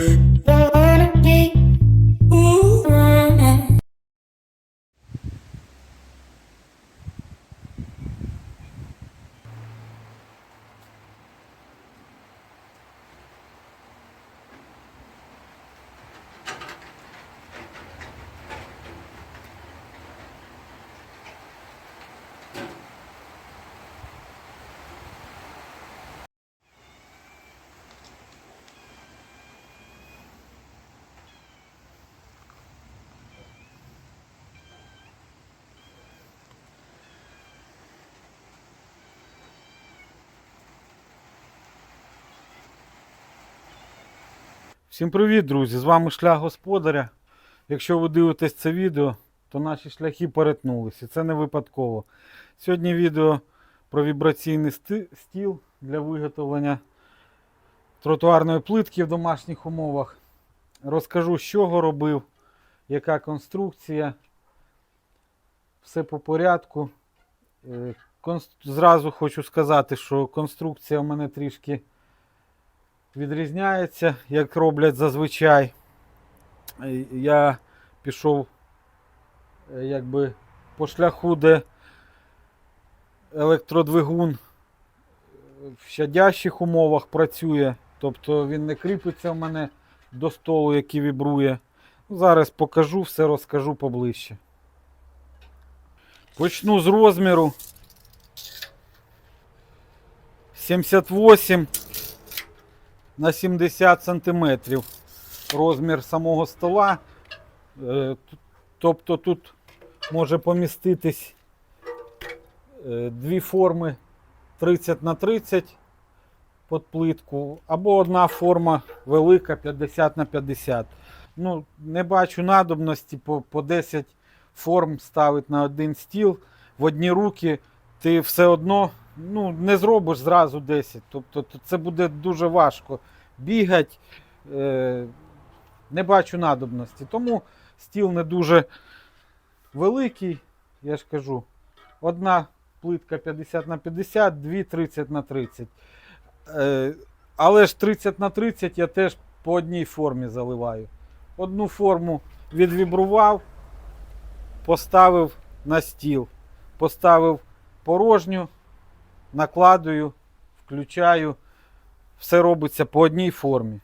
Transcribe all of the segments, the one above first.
Mm-hmm. Всім привіт, друзі! З вами шлях господаря. Якщо ви дивитесь це відео, то наші шляхи перетнулися. Це не випадково. Сьогодні відео про вібраційний стіл для виготовлення тротуарної плитки в домашніх умовах. Розкажу, з чого робив, яка конструкція. Все по порядку. Е, Зразу хочу сказати, що конструкція у мене трішки відрізняється, як роблять зазвичай. Е, Я пішов е, якби по шляху, де електродвигун в щадящих умовах працює, тобто він не кріпиться в мене до столу, який вібрує. Ну, Зараз покажу, все розкажу поближче. Почну з розміру 78 на 70 сантиметрів розмір самого стола. Е, Тобто тут може поміститись е, дві форми 30 на 30 під плитку, або одна форма велика 50 на 50. Ну, не бачу надобності по, по 10 форм ставити на один стіл. В одні руки ти все одно ну, не зробиш зразу 10. Тобто це буде дуже важко бігати. Е, не бачу надобності. Тому стіл не дуже великий, я ж кажу. Одна плитка 50 на 50, дві 30 на 30. Е, але ж 30 на 30 я теж по одній формі заливаю. Одну форму відвібрував, поставив на стіл, поставив порожню, накладую, включаю. Все робиться по одній формі.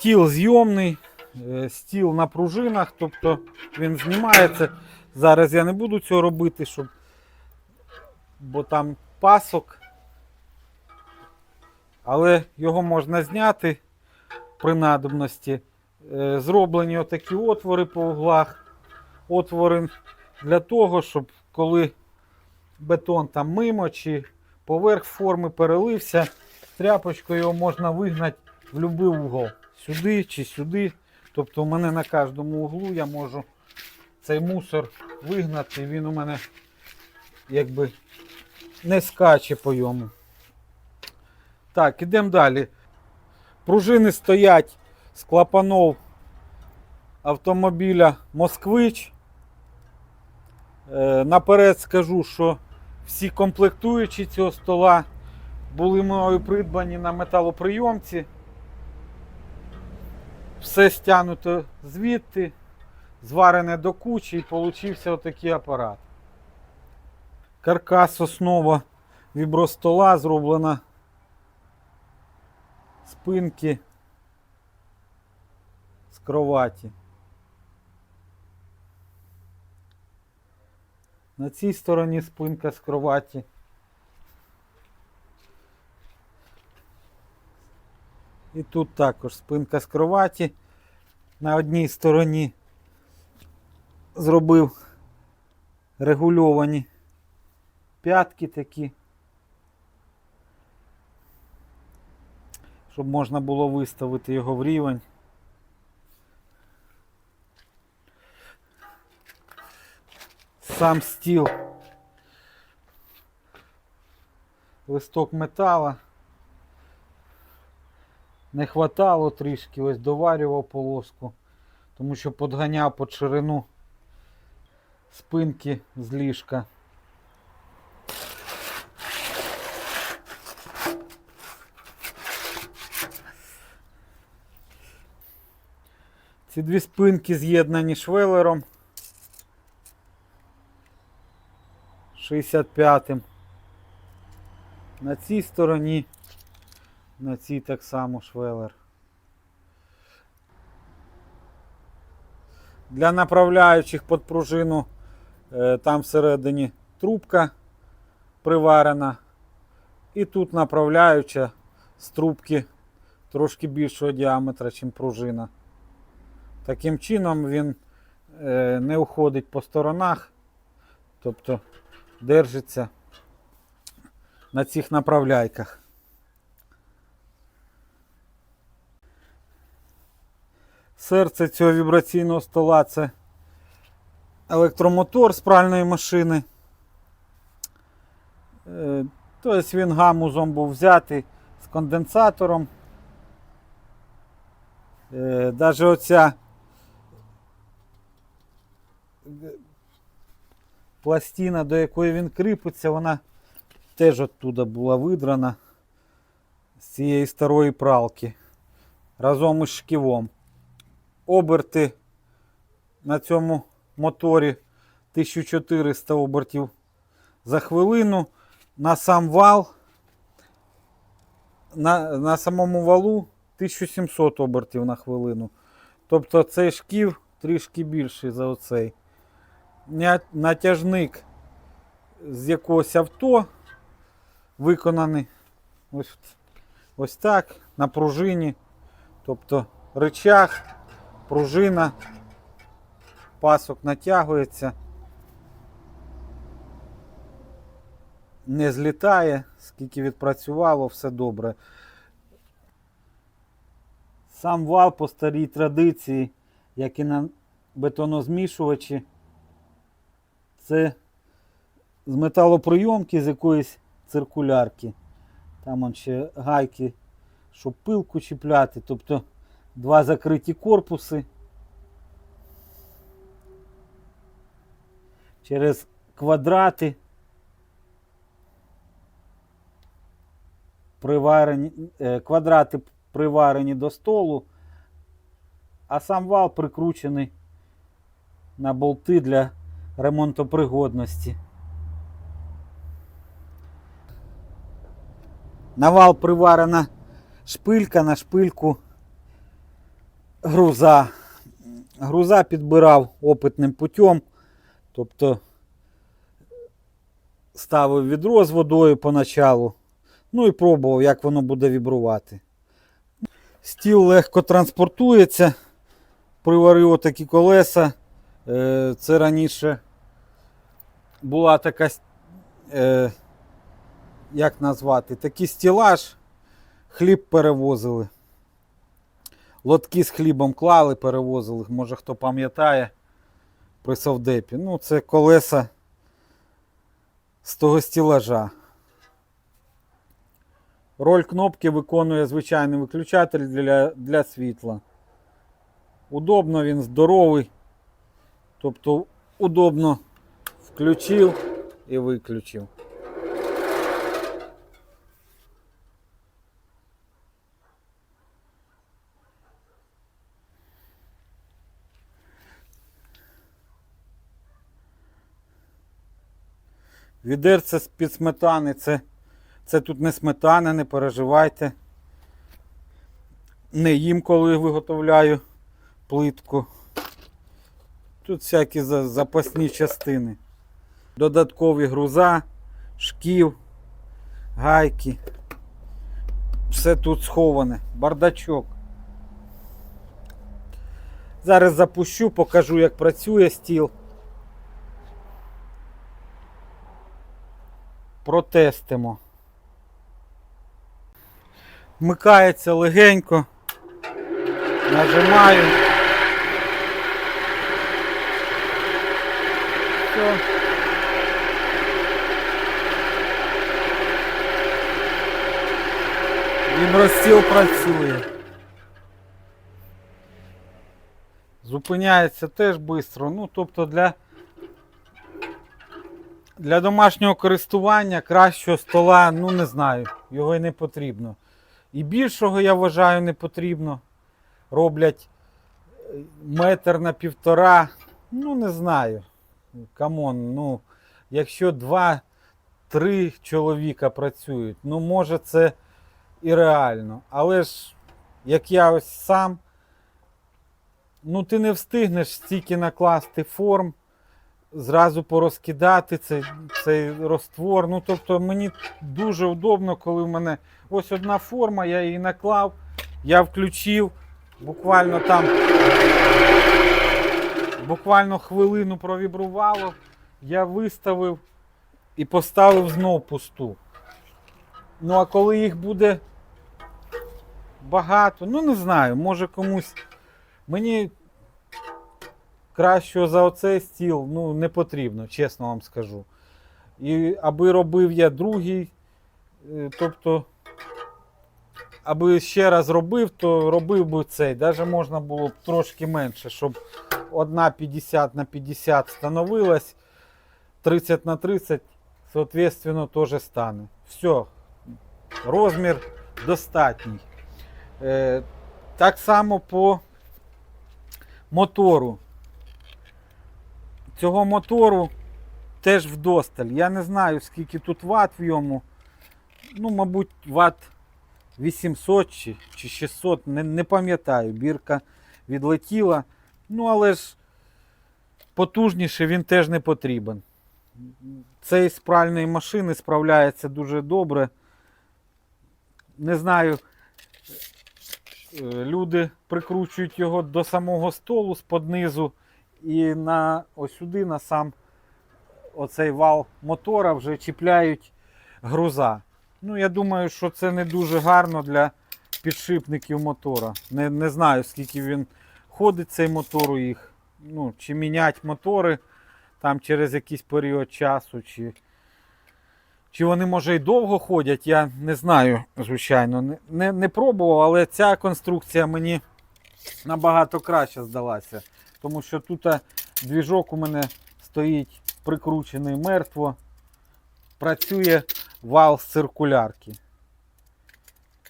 Стіл зйомний, е, стіл на пружинах, тобто він знімається. Зараз я не буду цього робити, щоб... бо там пасок. Але його можна зняти при надобності. Е, Зроблені отакі отвори по углах. Отвори для того, щоб коли бетон там мимо чи поверх форми перелився, тряпочкою його можна вигнати в будь-який угол. Сюди чи сюди. Тобто у мене на кожному углу я можу цей мусор вигнати, він у мене якби не скаче по йому. Так, ідемо далі. Пружини стоять з клапанов автомобіля Москвич. Е, наперед скажу, що всі комплектуючі цього стола були мною придбані на металоприйомці. Все стягнуто звідти, зварене до кучі і получився отакий апарат. Каркас основа вібростола зроблена спинки з кроваті. На цій стороні спинка з кроваті. І тут також спинка з кроваті. На одній стороні зробив регульовані п'ятки такі. Щоб можна було виставити його в рівень. Сам стіл. Листок метала. Не хватало трішки, ось доварював полоску, тому що подганяв під ширину спинки з ліжка. Ці дві спинки з'єднані швелером 65-м. На цій стороні, на цій так само швелер. Для направляючих під пружину е, там всередині трубка приварена. І тут направляюча з трубки трошки більшого діаметра, ніж пружина. Таким чином він е, не уходить по сторонах, тобто держиться на цих направляйках. Серце цього вібраційного стола це електромотор з пральної машини. Е, Тобто він гамузом був взятий з конденсатором. Е, Даже оця пластина, до якої він кріпиться, вона теж оттуда була видрана з цієї старої пралки разом із шківом. Оберти на цьому моторі 1400 обертів за хвилину. На сам вал, на, на самому валу 1700 обертів на хвилину. Тобто цей шків трішки більший за оцей. Натяжник з якогось авто виконаний ось, ось так, на пружині. Тобто рычаг, пружина, пасок натягується. Не злітає, скільки відпрацювало, все добре. Сам вал по старій традиції, як і на бетонозмішувачі, це з металоприйомки, з якоїсь циркулярки. Там он ще гайки, щоб пилку чіпляти. Тобто два закриті корпуси. Через квадрати. Приварені, е, квадрати приварені до столу, а сам вал прикручений на болти для ремонтопригодності. На вал приварена шпилька на шпильку груза. Груза підбирав опитним путем, тобто ставив відро з водою поначалу, ну і пробував, як воно буде вібрувати. Стіл легко транспортується, приварив отакі колеса. Е, Це раніше була така е, як назвати, такий стілаж, хліб перевозили. Лотки з хлібом клали, перевозили, може хто пам'ятає при совдепі. Ну, це колеса з того стілажа. Роль кнопки виконує звичайний виключатель для, для світла. Удобно він здоровий. Тобто удобно включив і виключив. Відерце з-під сметани, це, це тут не сметана, не переживайте. Не їм, коли виготовляю плитку. Тут всякі запасні частини. Додаткові груза, шків, гайки. Все тут сховане. Бардачок. Зараз запущу, покажу, як працює стіл. Протестимо. Вмикається легенько. Нажимаю. Все. Вібростіл працює. Зупиняється теж швидко. Ну, тобто для, для домашнього користування кращого стола, ну не знаю, його і не потрібно. І більшого, я вважаю, не потрібно. Роблять е, метр на півтора. Ну, не знаю. Камон, ну, якщо два-три чоловіка працюють, ну може це і реально. Але ж, як я ось сам, ну ти не встигнеш стільки накласти форм, зразу порозкидати цей, цей роствор. Ну, тобто мені дуже удобно, коли в мене ось одна форма, я її наклав, я включив, буквально там буквально хвилину провібрувало, я виставив і поставив знов пусту. Ну, а коли їх буде багато, ну не знаю, може комусь. Мені кращого за оцей стіл ну, не потрібно, чесно вам скажу. І аби робив я другий, е, тобто, аби ще раз робив, то робив би цей. Даже можна було б трошки менше, щоб одна 50 на 50 становилась, 30 на 30, соответственно, теж стане. Все, розмір достатній. Е, так само по мотору. Цього мотору теж вдосталь. Я не знаю, скільки тут ват в йому. Ну, мабуть, ват 800 чи, чи 600, не, не пам'ятаю. Бірка відлетіла. Ну, але ж потужніше він теж не потрібен. Цей з машини справляється дуже добре. Не знаю, е, люди прикручують його до самого столу з-под низу і на ось сюди, на сам оцей вал мотора вже чіпляють груза. Ну, я думаю, що це не дуже гарно для підшипників мотора. Не, не знаю, скільки він ходить цей мотор у їх. Ну, чи міняти мотори там через якийсь період часу, чи, чи вони може і довго ходять, я не знаю, звичайно. Не, не, не пробував, але ця конструкція мені набагато краще здалася. Тому що тут двіжок у мене стоїть прикручений мертво. Працює вал з циркулярки.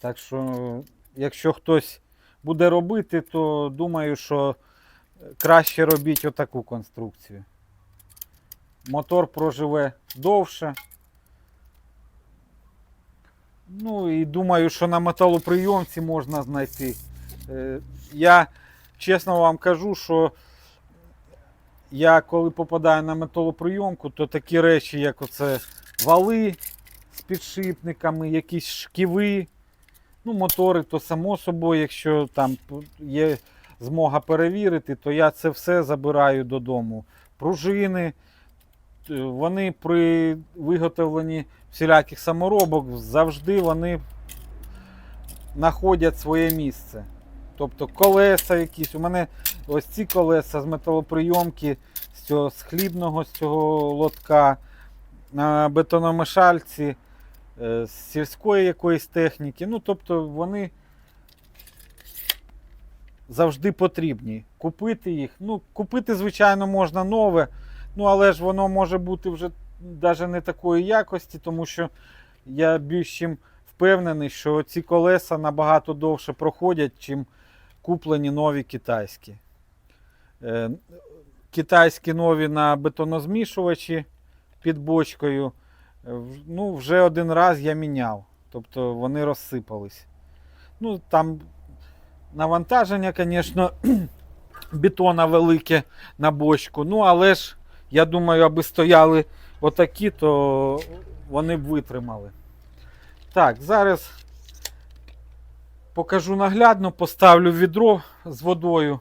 Так що, якщо хтось буде робити, то думаю, що краще робіть отаку конструкцію. Мотор проживе довше. Ну і думаю, що на металоприйомці можна знайти. Е, Я чесно вам кажу, що я коли попадаю на металоприйомку, то такі речі, як оце вали з підшипниками, якісь шківи, ну, мотори, то само собою, якщо там є змога перевірити, то я це все забираю додому. Пружини, е, вони при виготовленні всіляких саморобок завжди вони знаходять своє місце. Тобто колеса якісь. У мене ось ці колеса з металоприйомки, з цього з хлібного, з цього лотка, на бетономешальці, е, з сільської якоїсь техніки. Ну, тобто вони завжди потрібні. Купити їх. Ну, купити, звичайно, можна нове, ну але ж воно може бути вже навіть не такої якості, тому що я більш чим впевнений, що ці колеса набагато довше проходять, чим куплені нові китайські. Е, Китайські нові на бетонозмішувачі під бочкою. е, Ну, вже один раз я міняв. Тобто вони розсипались. Ну, там навантаження, звісно, бетона велике на бочку. Ну, але ж, я думаю, аби стояли отакі, то вони б витримали. Так, зараз покажу наглядно, поставлю відро з водою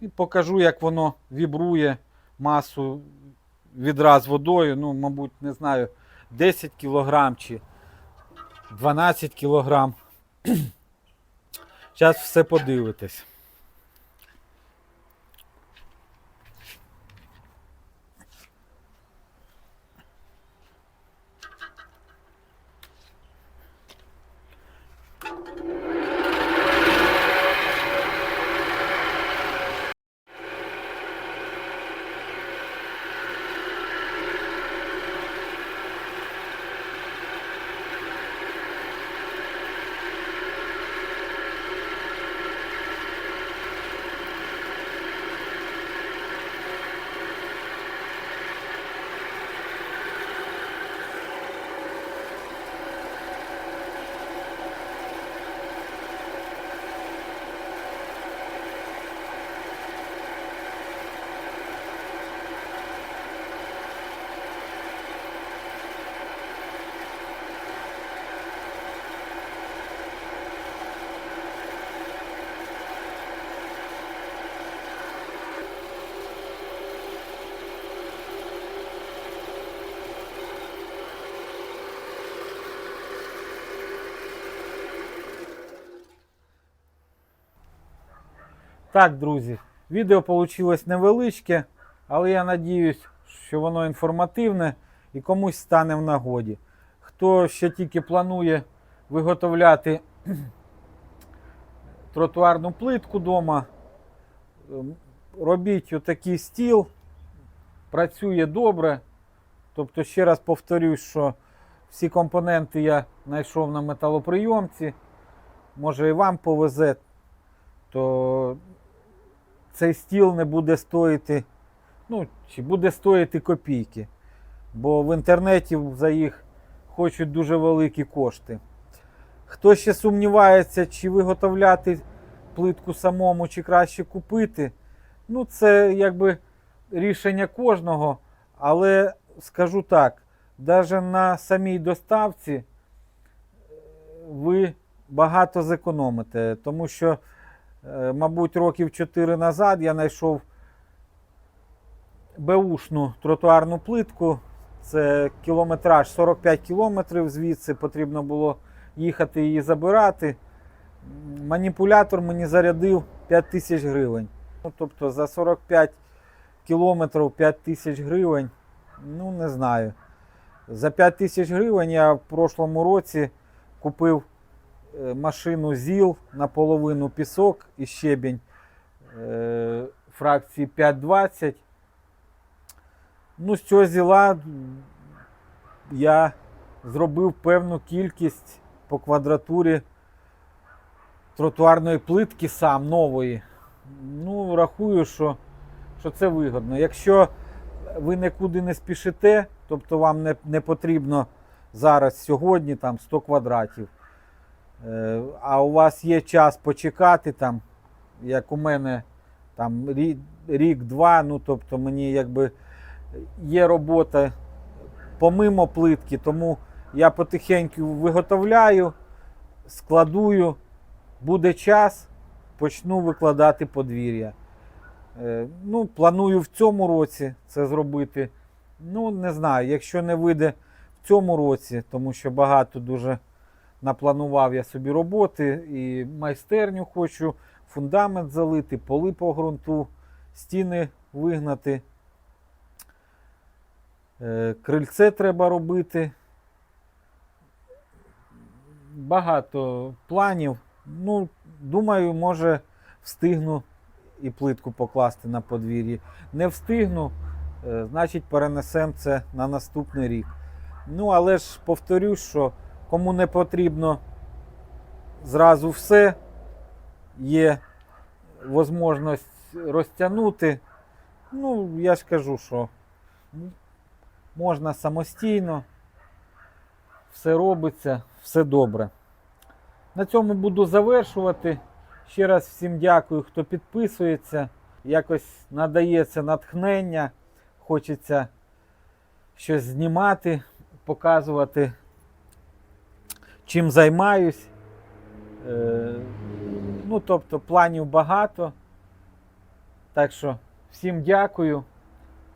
і покажу, як воно вібрує масу відра з водою. Ну, мабуть, не знаю, 10 кг чи 12 кг. Зараз все подивитесь. Так, друзі, відео вийшло невеличке, але я надіюсь, що воно інформативне і комусь стане в нагоді. Хто ще тільки планує виготовляти тротуарну плитку вдома, робіть отакий стіл, працює добре. Тобто, ще раз повторюсь, що всі компоненти я знайшов на металоприйомці. Може і вам повезе, то цей стіл не буде стоїти, ну, чи буде стоїти копійки. Бо в інтернеті за їх хочуть дуже великі кошти. Хто ще сумнівається, чи виготовляти плитку самому, чи краще купити, ну це якби рішення кожного. Але скажу так, навіть на самій доставці е, ви багато зекономите, тому що мабуть, років 4 назад я знайшов беушну тротуарну плитку. Це кілометраж 45 кілометрів звідси потрібно було їхати її забирати. Маніпулятор мені зарядив 5 тисяч гривень. Ну, тобто за 45 кілометрів 5 тисяч гривень, ну не знаю. За 5 тисяч гривень я в прошлому році купив е, машину ЗІЛ наполовину пісок і щебінь е, фракції 520. Ну, з цього зіла я зробив певну кількість по квадратурі тротуарної плитки сам нової. Ну, рахую, що, що це вигодно. Якщо ви нікуди не спішите, тобто вам не, не потрібно зараз сьогодні там 100 квадратів, е, а у вас є час почекати там, як у мене там рік-два, ну тобто мені якби є робота помимо плитки, тому я потихеньку виготовляю, складую, буде час, почну викладати подвір'я. Е, Ну, планую в цьому році це зробити. Ну, не знаю, якщо не вийде в цьому році, тому що багато дуже напланував я собі роботи і майстерню хочу, фундамент залити, поли по ґрунту, стіни вигнати. Е, Крильце треба робити. Багато планів. Ну, думаю, може встигну і плитку покласти на подвір'ї. Не встигну, е, значить перенесемо це на наступний рік. Ну, але ж повторюсь, що кому не потрібно зразу все, є можливість розтягнути. Ну, я ж кажу, що можна самостійно, все робиться, все добре. На цьому буду завершувати. Ще раз всім дякую, хто підписується. Якось надається натхнення, хочеться щось знімати, показувати, чим займаюсь. Е, ну, тобто, планів багато. Так що всім дякую,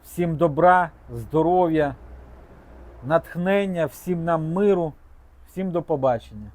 всім добра, здоров'я, натхнення, всім нам миру, всім до побачення.